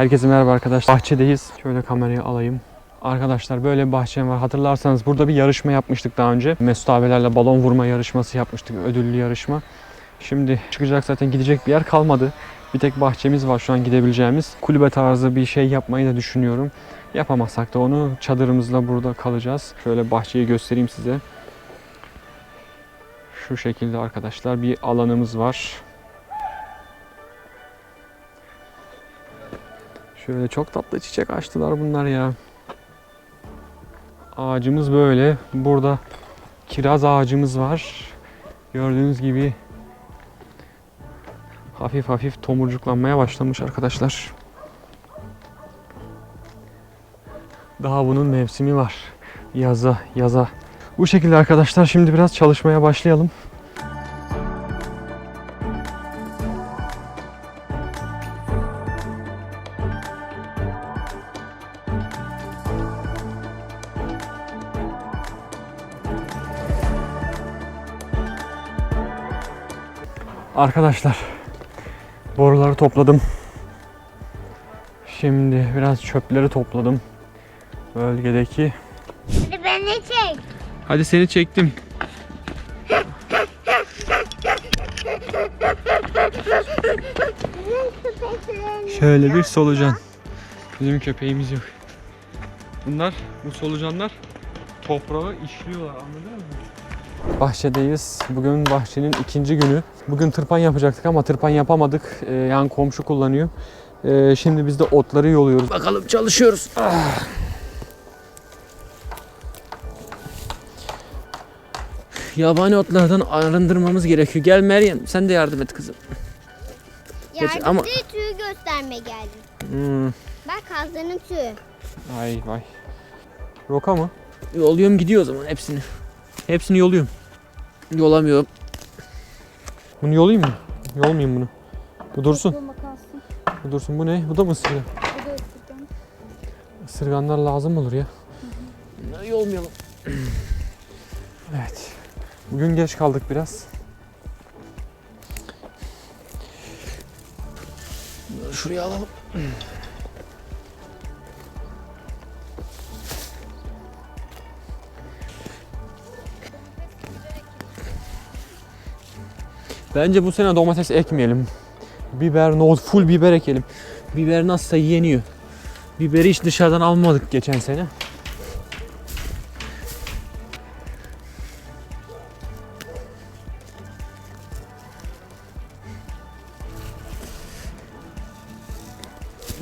Herkese merhaba arkadaşlar. Bahçedeyiz. Şöyle kamerayı alayım. Arkadaşlar böyle bir bahçem var. Hatırlarsanız burada bir yarışma yapmıştık daha önce. Mesut abilerle balon vurma yarışması yapmıştık. Ödüllü yarışma. Şimdi çıkacak zaten gidecek bir yer kalmadı. Bir tek bahçemiz var şu an gidebileceğimiz. Kulübe tarzı bir şey yapmayı da düşünüyorum. Yapamazsak da onu çadırımızla burada kalacağız. Şöyle bahçeyi göstereyim size. Şu şekilde arkadaşlar bir alanımız var. Şöyle çok tatlı çiçek açtılar bunlar ya. Ağacımız böyle. Burada kiraz ağacımız var. Gördüğünüz gibi hafif hafif tomurcuklanmaya başlamış arkadaşlar. Daha bunun mevsimi var. Yaza, yaza. Bu şekilde arkadaşlar şimdi biraz çalışmaya başlayalım. Arkadaşlar boruları topladım. Şimdi biraz çöpleri topladım. Bölgedeki. Hadi beni çek. Hadi seni çektim. Şöyle bir solucan. Bizim köpeğimiz yok. Bunlar, bu solucanlar toprağı işliyorlar anladın mı? Bahçedeyiz. Bugün bahçenin ikinci günü. Bugün tırpan yapacaktık ama tırpan yapamadık. Ee, yani komşu kullanıyor. Ee, şimdi biz de otları yoluyoruz. Bakalım çalışıyoruz. Ah. Yabani otlardan arındırmamız gerekiyor. Gel Meryem sen de yardım et kızım. Yardımcı ama- tüyü göstermeye geldim. Hmm, Bak kazların tüyü. Ay vay. Roka mı? Yolluyorum gidiyor o zaman hepsini. Hepsini yolluyorum. Yolamıyorum. Bunu yolayım mı? Yolmayayım bunu. Bu dursun. Bu dursun. Bu ne? Bu da mı ısırgan? Isırganlar lazım olur ya. Yolmayalım. Evet. Bugün geç kaldık biraz. Şuraya alalım. Bence bu sene domates ekmeyelim. Biber, nohut, full biber ekelim. Biber nasılsa yeniyor. Biberi hiç dışarıdan almadık geçen sene.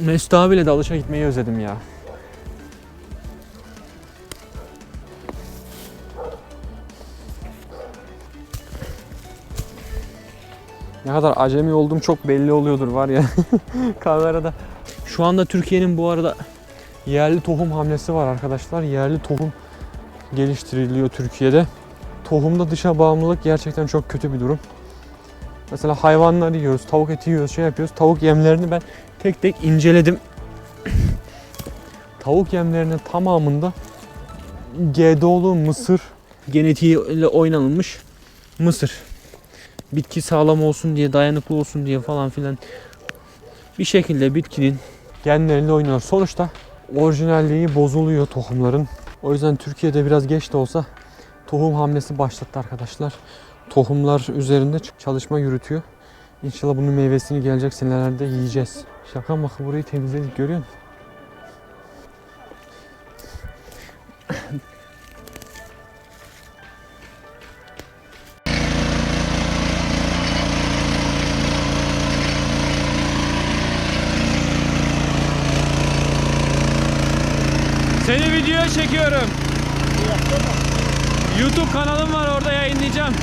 Mesut abiyle dalışa gitmeyi özledim ya. Ne kadar acemi olduğum çok belli oluyordur var ya kamerada. Şu anda Türkiye'nin bu arada yerli tohum hamlesi var arkadaşlar. Yerli tohum geliştiriliyor Türkiye'de. Tohumda dışa bağımlılık gerçekten çok kötü bir durum. Mesela hayvanlar yiyoruz, tavuk eti yiyoruz, şey yapıyoruz. Tavuk yemlerini ben tek tek inceledim. tavuk yemlerinin tamamında GDO'lu mısır Genetiğiyle oynanılmış mısır. Bitki sağlam olsun diye, dayanıklı olsun diye falan filan. Bir şekilde bitkinin genleriyle oynuyor. Sonuçta orijinalliği bozuluyor tohumların. O yüzden Türkiye'de biraz geç de olsa tohum hamlesi başlattı arkadaşlar. Tohumlar üzerinde çalışma yürütüyor. İnşallah bunun meyvesini gelecek senelerde yiyeceğiz. Şaka mı burayı temizledik görüyor musun? Seni videoya çekiyorum. YouTube kanalım var orada yayınlayacağım.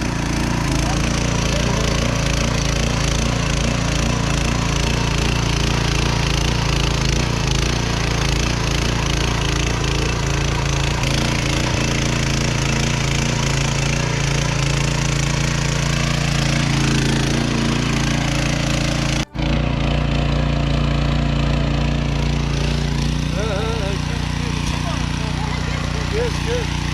good, good.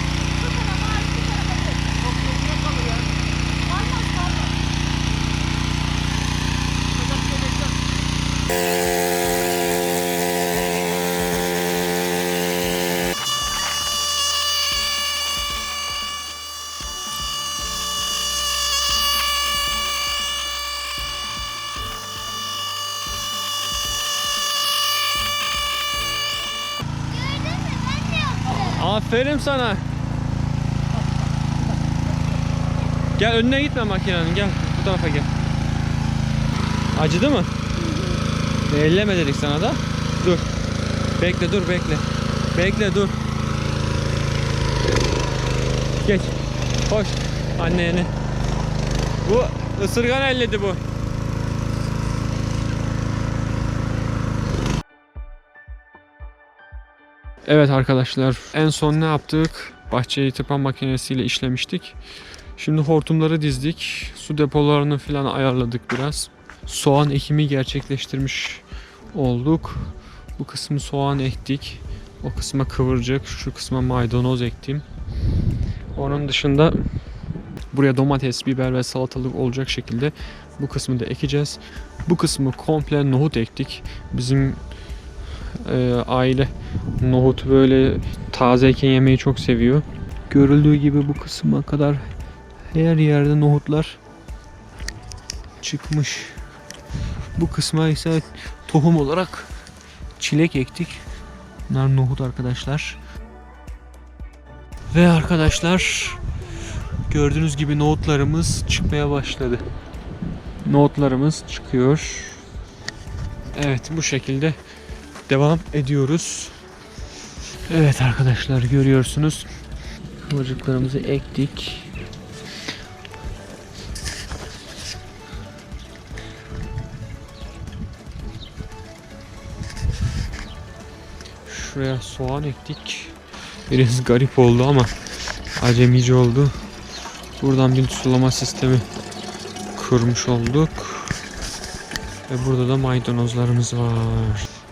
Aferin sana. Gel önüne gitme makinenin gel. Bu tarafa gel. Acıdı mı? Elleme dedik sana da. Dur. Bekle dur bekle. Bekle dur. Geç. Koş. Anneni. Bu ısırgan elledi bu. Evet arkadaşlar en son ne yaptık? Bahçeyi tıpan makinesiyle işlemiştik. Şimdi hortumları dizdik. Su depolarını falan ayarladık biraz. Soğan ekimi gerçekleştirmiş olduk. Bu kısmı soğan ektik. O kısma kıvırcık, şu kısma maydanoz ektim. Onun dışında buraya domates, biber ve salatalık olacak şekilde bu kısmı da ekeceğiz. Bu kısmı komple nohut ektik. Bizim e, aile nohut böyle tazeyken yemeyi çok seviyor. Görüldüğü gibi bu kısma kadar her yerde nohutlar çıkmış. Bu kısma ise tohum olarak çilek ektik. Bunlar nohut arkadaşlar. Ve arkadaşlar gördüğünüz gibi nohutlarımız çıkmaya başladı. Nohutlarımız çıkıyor. Evet bu şekilde devam ediyoruz. Evet arkadaşlar görüyorsunuz. Kıvırcıklarımızı ektik. Şuraya soğan ektik. Biraz garip oldu ama acemice oldu. Buradan bir sulama sistemi kurmuş olduk. Ve burada da maydanozlarımız var.